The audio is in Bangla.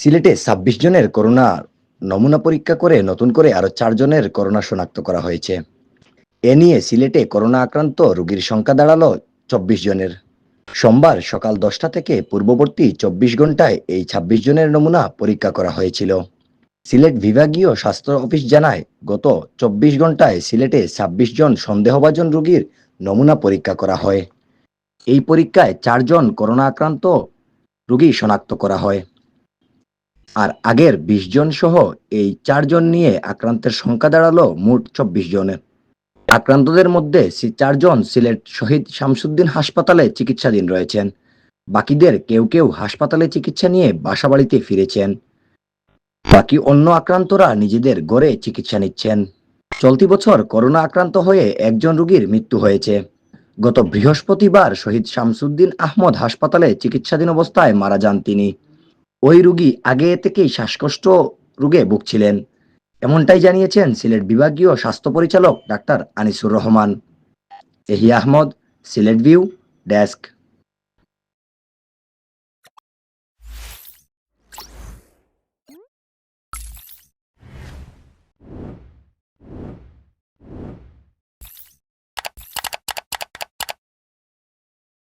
সিলেটে ছাব্বিশ জনের করোনা নমুনা পরীক্ষা করে নতুন করে আরও চার জনের করোনা শনাক্ত করা হয়েছে। এ নিয়ে সিলেটে করোনা আক্রান্ত রোগীর সংখ্যা দাঁড়াল চব্বিশ জনের। সোমবার সকাল দশটা থেকে পূর্ববর্তী চব্বিশ ঘন্টায় এই ছাব্বিশ জনের নমুনা পরীক্ষা করা হয়েছিল। সিলেট বিভাগীয় স্বাস্থ্য অফিস জানায়, গত চব্বিশ ঘন্টায় সিলেটে ছাব্বিশ জন সন্দেহভাজন রোগীর নমুনা পরীক্ষা করা হয়। এই পরীক্ষায় চারজন করোনা আক্রান্ত রোগী শনাক্ত করা হয়। আর আগের বিশ জন সহ এই চারজন নিয়ে আক্রান্তের সংখ্যা দাঁড়াল মোট চব্বিশ জনের। আক্রান্তদের মধ্যে চারজন সিলেট শহীদ শামসুদ্দিন হাসপাতালে চিকিৎসাধীন রয়েছেন। বাকিদের কেউ কেউ হাসপাতালে চিকিৎসা নিয়ে বাসাবাড়িতে ফিরেছেন। বাকি অন্য আক্রান্তরা নিজেদের গড়ে চিকিৎসা নিচ্ছেন। চলতি বছর করোনা আক্রান্ত হয়ে একজন রোগীর মৃত্যু হয়েছে। গত বৃহস্পতিবার শহীদ শামসুদ্দিন আহমদ হাসপাতালে চিকিৎসাধীন অবস্থায় মারা যান তিনি। ওই রুগী আগে থেকেই শ্বাসকষ্ট রোগে ভুগছিলেন। এমনটাই জানিয়েছেন সিলেট বিভাগীয় স্বাস্থ্য পরিচালক ডাক্তার আনিসুর রহমান। এহি আহমদ, সিলেট ভিউ, ডেস্ক।